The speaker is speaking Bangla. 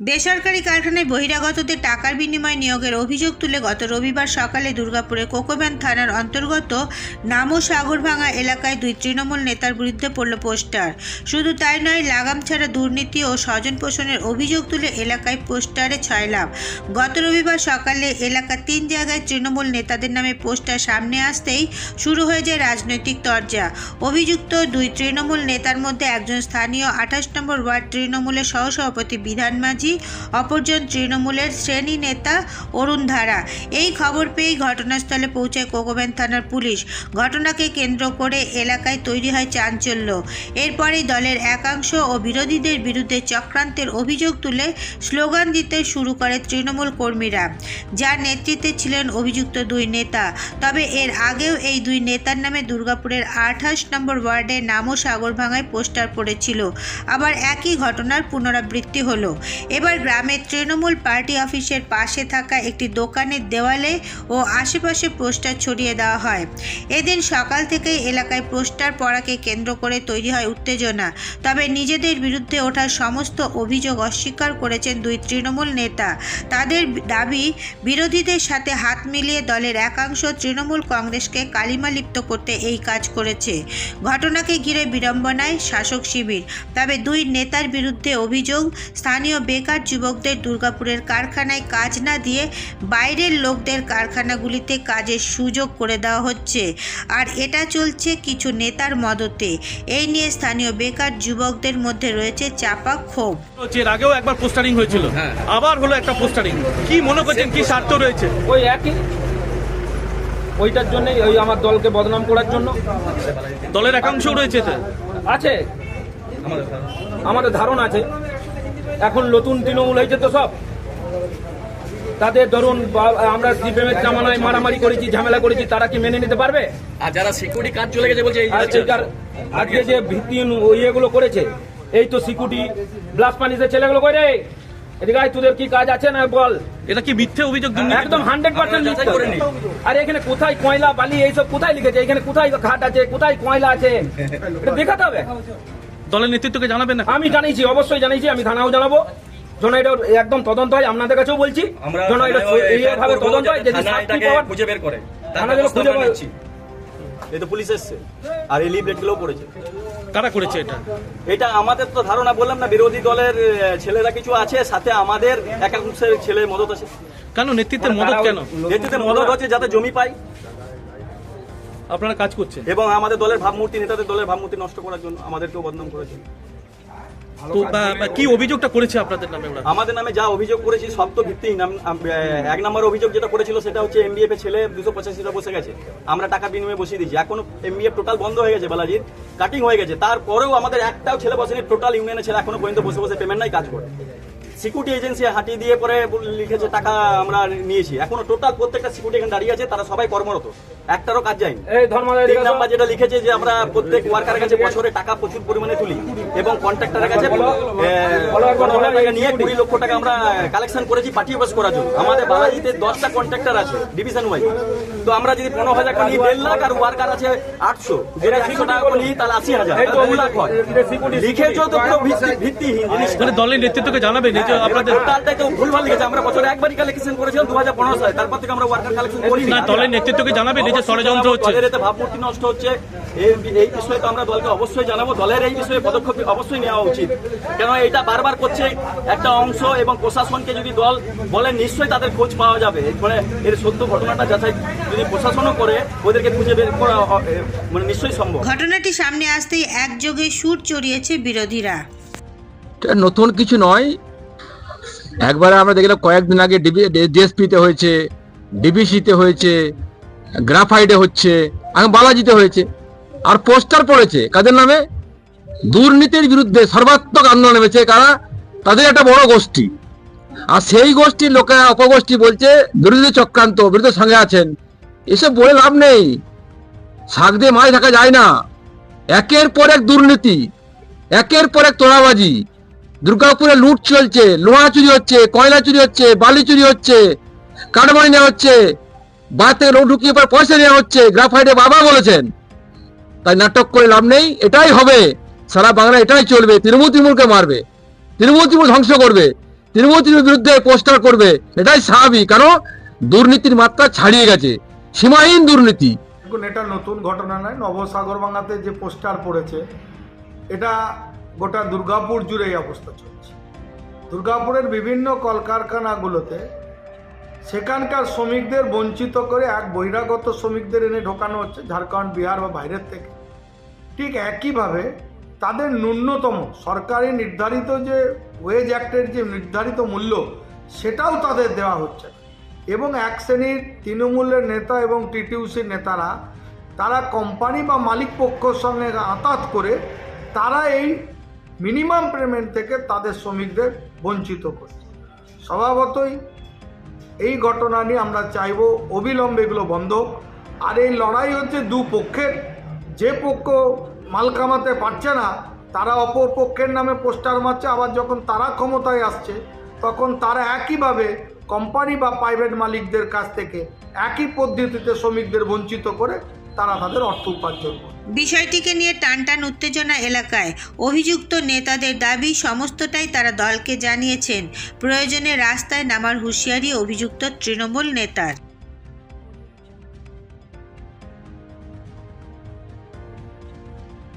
বেসরকারি কারখানায় বহিরাগতদের টাকার বিনিময়ে নিয়োগের অভিযোগ তুলে গত রবিবার সকালে দুর্গাপুরে কোকোব্যান থানার অন্তর্গত নামো সাগরভাঙা এলাকায় দুই তৃণমূল নেতার বিরুদ্ধে পড়ল পোস্টার। শুধু তাই নয়, লাগাম ছাড়া দুর্নীতি ও স্বজন পোষণের অভিযোগ তুলে এলাকায় পোস্টারে ছয়লাভ গত রবিবার সকালে এলাকার তিন জায়গায় তৃণমূল নেতাদের নামে পোস্টার সামনে আসতেই শুরু হয়ে যায় রাজনৈতিক তরজা। অভিযুক্ত দুই তৃণমূল নেতার মধ্যে একজন স্থানীয় আঠাশ নম্বর ওয়ার্ড তৃণমূলের সহসভাপতি বিধান মাঝি অপরজন তৃণমূলের শ্রেণি নেতা অরুণ ধারা। এই খবর পেয়েই ঘটনাস্থলে পৌঁছায় কোকোবেন থানার পুলিশ। ঘটনাকে কেন্দ্র করে এলাকায় তৈরি হয় চাঞ্চল্য। এরপরেই দলের একাংশ ও বিরোধীদের বিরুদ্ধে চক্রান্তের অভিযোগ তুলে স্লোগান দিতে শুরু করে তৃণমূল কর্মীরা। যার নেতৃত্বে ছিলেন অভিযুক্ত দুই নেতা। তবে এর আগেও এই দুই নেতার নামে দুর্গাপুরের আঠাশ নম্বর ওয়ার্ডে নামও সাগরভাঙায় পোস্টার পড়েছিল। আবার একই ঘটনার পুনরাবৃত্তি হলো। এবার গ্রামের তৃণমূল পার্টি অফিসের পাশে থাকা একটি দোকানের দেওয়ালে ও আশেপাশে পোস্টার ছড়িয়ে দেওয়া হয়। এদিন সকাল থেকেই এলাকায় পোস্টার পড়াকে কেন্দ্র করে তৈরি হয় উত্তেজনা। তবে নিজেদের বিরুদ্ধে ওঠা সমস্ত অভিযোগ অস্বীকার করেছেন দুই তৃণমূল নেতা। তাদের দাবি, বিরোধীদের সাথে হাত মিলিয়ে দলের একাংশ তৃণমূল কংগ্রেসকে কালিমালিপ্ত করতে এই কাজ করেছে। ঘটনাকে ঘিরে বিড়ম্বনায় শাসক শিবির। তবে দুই নেতার বিরুদ্ধে অভিযোগ, স্থানীয় বেকার যুবকদের দুর্গাপুরের কারখানায় কাজ না দিয়ে বাইরের লোকদের কারখানাগুলিতে কাজের সুযোগ করে দেওয়া হচ্ছে। আর এটা চলছে কিছু নেতার মদতে। এই নিয়ে স্থানীয় বেকার যুবকদের মধ্যে রয়েছে চাপা ক্ষোভ। এর আগেও একবার পোস্টারিং হয়েছিল। হ্যাঁ। আবার হলো একটা পোস্টারিং। কি মনে করছেন কি স্বার্থ রয়েছে? ওই একই। ওইটার জন্যই ওই আমার দলকে বদনাম করার জন্য। দলের একাংশ রয়েছে। আছে। আমাদের ধারণা আছে। এখন নতুন তৃণমূল হয়েছে তো সব? তাদের ধরুন আমরা সিপিএমের জামানায় মারামারি করেছি ঝামেলা করেছি তারা কি মেনে নিতে পারবে? আর যারা সিকিউরিটি কাজ চলে গেছে বলছে আজকে যে ভিত্তিহীন ইয়েগুলো করেছে এই তো সিকিউরিটি ব্লাস পানিতে ছেলেগুলো করে এদিকে তোদের কি কাজ আছে না বল? এটা কি মিথ্যে অভিযোগ একদম হান্ড্রেড পার্সেন্ট আর এখানে কোথায় কয়লা বালি এইসব কোথায় লিখেছে? এখানে কোথায় ঘাট আছে কোথায় কয়লা আছে? এটা দেখাতে হবে। দলের নেতৃত্বকে জানাবেন না? আমি জানিয়েছি অবশ্যই জানিয়েছি আমি থানাও জানাব। যেন এটা একদম তদন্ত হয় আপনাদের কাছেও বলছি। যেন এটা এইভাবে তদন্ত হয় যদি থানা পাওয়ার খুঁজে বের করে। থানা যেন খুঁজে আমরা এই তো পুলিশ এসছে। আর এই লিফলেটগুলোও পড়েছে। কারা করেছে এটা? এটা আমাদের তো ধারণা বললাম না বিরোধী দলের ছেলেরা কিছু আছে সাথে আমাদের একাংশের মদত আছে। কেন? নেতৃত্বের মদত কেন? নেতৃত্বে মদত হচ্ছে যাতে জমি পাই। আপনারা কাজ করছেন। এবং আমাদের দলের ভাবমূর্তি নেতাদের দলের ভাবমূর্তি নষ্ট করার জন্য আমাদেরকেও বদনাম করেছে। তো বা- বা কি অভিযোগটা করেছে আপনাদের নামে ওরা? আমাদের নামে যা অভিযোগ করেছি সব তো ভিত্তিহীন। এক নম্বর অভিযোগ যেটা করেছিল সেটা হচ্ছে এমবিএফ এর ছেলে দুশো পঁচাশিটা বসে গেছে। আমরা টাকা বিনিময়ে বসিয়ে দিয়েছি। এখনও এমবিএফ টোটাল বন্ধ হয়ে গেছে বালাজির। কাটিং হয়ে গেছে। তারপরেও আমাদের একটাও ছেলে বসেনি। টোটাল ইউনিয়নের ছেলে এখনও পর্যন্ত বসে বসে পেমেন্ট নাই কাজ করে। সিকিউরিটি এজেন্সি হাঁটিয়ে দিয়ে পরে লিখেছে টাকা আমরা নিয়েছি। এখনও টোটাল প্রত্যেকটা সিকিউরিটি এখানে দাঁড়িয়ে আছে তারা সবাই কর্মরত। একটারও কাজ যায়নি। এই ধর্মাদায় তিন নাম্বার যেটা লিখেছে যে আমরা প্রত্যেক ওয়ার্কারের কাছে বছরে টাকা প্রচুর পরিমাণে তুলি এবং কন্ট্রাক্টরের কাছে টাকা নিয়ে কুড়ি লক্ষ টাকা আমরা কালেকশন করেছি পাঠিয়ে অফিস করার জন্য। আমাদের বালাজিতে দশটা কন্ট্রাক্টর আছে ডিভিশন ওয়াইজ তো আমরা যদি পনেরো হাজার টাকা নিই দেড় লাখ আর ওয়ার্কার আছে আটশো। যেটা একশো টাকা করে নিই তাহলে আশি হাজার। দু লাখ হয়। লিখেছো তো পুরো ভিত্তিহীন জিনিস মানে দলের নেতৃত্বকে জানাবেন এই যে আপনাদের তো ভুলভাল লিখেছে। আমরা বছরে একবারই কালেকশন করেছিলাম দু হাজার পনেরো সালে। তারপর থেকে আমরা ওয়ার্কার কালেকশন করি না দলের নেতৃত্বকে জানাবেন এই যে ষড়যন্ত্র হচ্ছে। দলের এতে ভাবমূর্তি নষ্ট হচ্ছে। এই এই বিষয়ে তো আমরা দলকে অবশ্যই জানাব। দলের এই বিষয়ে পদক্ষেপ অবশ্যই নেওয়া উচিত। কেন এটা বারবার করছে একটা অংশ এবং প্রশাসনকে যদি দল বলে নিশ্চয়ই তাদের খোঁজ পাওয়া যাবে। মানে এর সত্য ঘটনাটা যাচাই যদি প্রশাসনও করে ওদেরকে খুঁজে বের করা মানে নিশ্চয়ই সম্ভব। ঘটনাটি সামনে আসতেই একযোগে সুর চড়িয়েছে বিরোধীরা। নতুন কিছু নয় একবারে আমরা দেখলাম কয়েকদিন আগে ডিএসপিতে হয়েছে, ডিবিসিতে হয়েছে, গ্রাফাইডে হচ্ছে এখন বালাজিতে হয়েছে। আর পোস্টার পড়েছে, কাদের নামে? দুর্নীতির বিরুদ্ধে সর্বাত্মক আন্দোলন নেমেছে কারা? তাদের একটা বড় গোষ্ঠী। আর সেই গোষ্ঠীর লোকেরা অপগোষ্ঠী বলছে বিরোধী চক্রান্ত বিরোধীর সঙ্গে আছেন। এসব বলে লাভ নেই। শাক দিয়ে মাছ থাকা যায় না। একের পর এক দুর্নীতি, একের পর এক তোলাবাজি দুর্গাপুরে লুট চলছে, লোহা চুরি হচ্ছে, কয়লা চুরি হচ্ছে, বালি চুরি হচ্ছে কাঠমানি নেওয়া হচ্ছে বাদ থেকে লোক ঢুকিয়ে পর পয়সা নেওয়া হচ্ছে গ্রাফাইটে বাবা বলেছেন। তাই নাটক করে লাভ নেই, এটাই হবে। সারা বাংলা এটাই চলবে, তৃণমূল তৃণমূলকে মারবে, তৃণমূল তৃণমূল ধ্বংস করবে তৃণমূলের বিরুদ্ধে পোস্টার করবে, এটাই স্বাভাবিক, কারণ দুর্নীতির মাত্রা ছাড়িয়ে গেছে, সীমাহীন দুর্নীতি। এটা নতুন ঘটনা নয় নবসাগরবাঙ্গাতে যে পোস্টার পড়েছে, এটা গোটা দুর্গাপুর জুড়ে এই অবস্থা চলছে। দুর্গাপুরের বিভিন্ন কলকারখানাগুলোতে সেখানকার শ্রমিকদের বঞ্চিত করে এক বহিরাগত শ্রমিকদের এনে ঢোকানো হচ্ছে, ঝাড়খণ্ড, বিহার বা বাইরের থেকে। ঠিক একইভাবে তাদের ন্যূনতম সরকারি নির্ধারিত যে ওয়েজ অ্যাক্টের যে নির্ধারিত মূল্য, সেটাও তাদের দেওয়া হচ্ছে এবং এক শ্রেণির তৃণমূলের নেতা এবং টিটিউসির নেতারা, তারা কোম্পানি বা মালিক পক্ষর সঙ্গে আতাত করে, তারা এই মিনিমাম পেমেন্ট থেকে তাদের শ্রমিকদের বঞ্চিত করছে। স্বভাবতই এই ঘটনা নিয়ে আমরা চাইব অবিলম্বে এগুলো বন্ধ আর এই লড়াই হচ্ছে দু পক্ষের। যে পক্ষ মাল কামাতে পারছে না, তারা অপর পক্ষের নামে পোস্টার মারছে। আবার যখন তারা ক্ষমতায় আসছে, তখন তারা একইভাবে কোম্পানি বা প্রাইভেট মালিকদের কাছ থেকে একই পদ্ধতিতে শ্রমিকদের বঞ্চিত করে তারা তাদের অর্থ উপার্জন বিষয়টিকে নিয়ে টানটান উত্তেজনা এলাকায় অভিযুক্ত নেতাদের দাবি সমস্তটাই তারা দলকে জানিয়েছেন। প্রয়োজনে রাস্তায় নামার হুঁশিয়ারি অভিযুক্ত তৃণমূল নেতার।